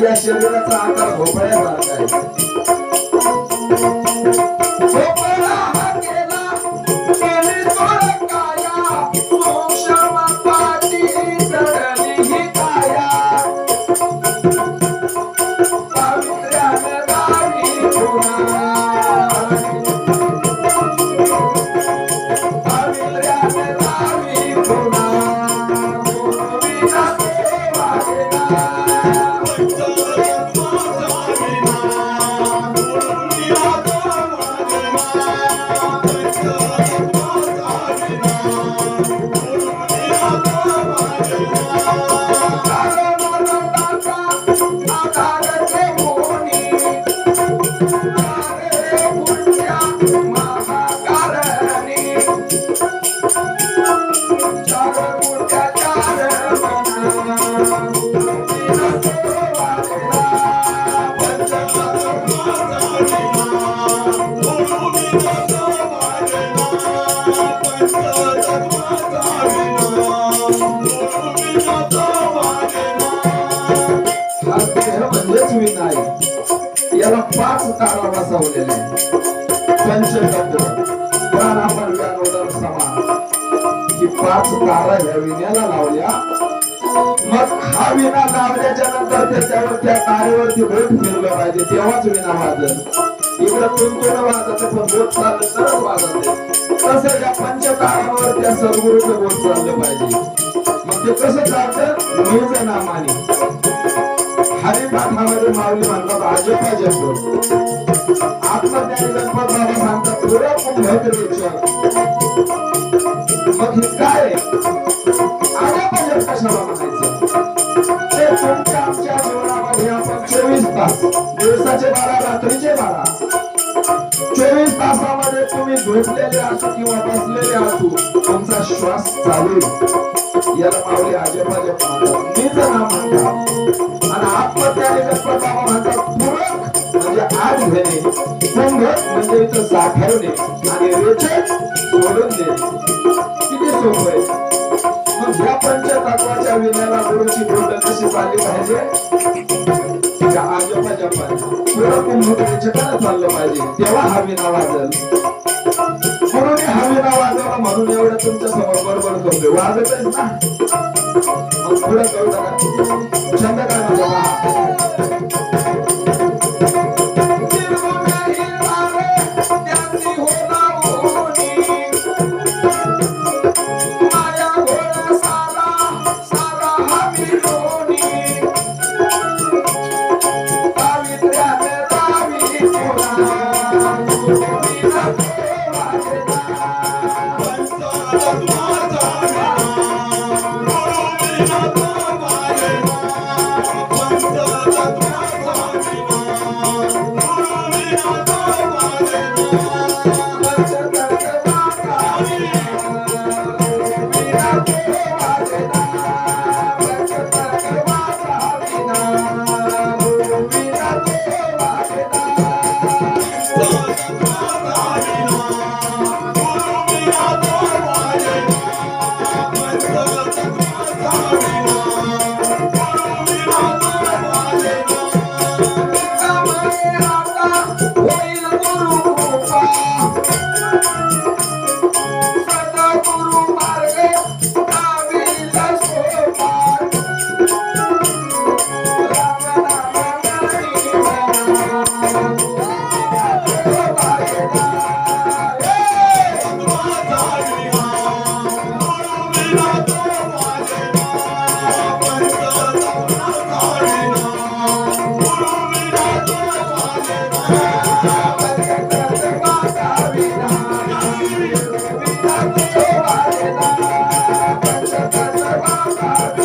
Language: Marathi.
गुरुविना या शरीराचा आकार भोपळ्यासारखा आहे. हा देह याला पाच तारा बसवलेले समान ही पाच तारा ह्या विण्याला लावल्या. मग हा विना लावल्याच्या नंतर त्याच्यावर त्या तारेवरती बोट फिरलं पाहिजे. तेव्हाच विना वाजत इकडं तुंतुन वाजत बोट चाललं तरच वाजत तसं या त्या सद्गुरूचं बोट चाललं पाहिजे. मग ते कसं चालतं? निज नामाने हरिपाठामध्ये माऊली म्हणतात आजोबा जपतो आत्मज्ञानी गणपत बाबा सांगतात पुरा मग हे काय? आजोबा जप कशाला म्हणायचं? ते तुमच्या आमच्या जीवनामध्ये आपण चोवीस तास दिवसाचे बारा रात्रीचे बारा चोवीस तुम्ही झोपलेले असो किंवा बसलेले असो तुमचा श्वास चालू आहे. याला माऊली आजोबा जप म्हणतात मी नाम म्हणतात आणि आत्मत्याने गणपत बाबा म्हणतात पूरक म्हणजे आत घेणे कुंभ म्हणजे इथं साठवणे आणि रेचक सोडून देणे. किती सोपं आहे. मग ह्या पंचतत्वाच्या विण्याला गुरुची बोट कशी चालली पाहिजे? त्या आजोबा जपान पूरक कुंभ रेचकाला चाललं पाहिजे. तेव्हा हा विना वाजल. गुरुने हा विना वाजवला म्हणून एवढं तुमच्यासमोर बरोबर करतोय. वाजतच ना. मग पुढे करू नका छंद काय माझा Oh. Obrigado.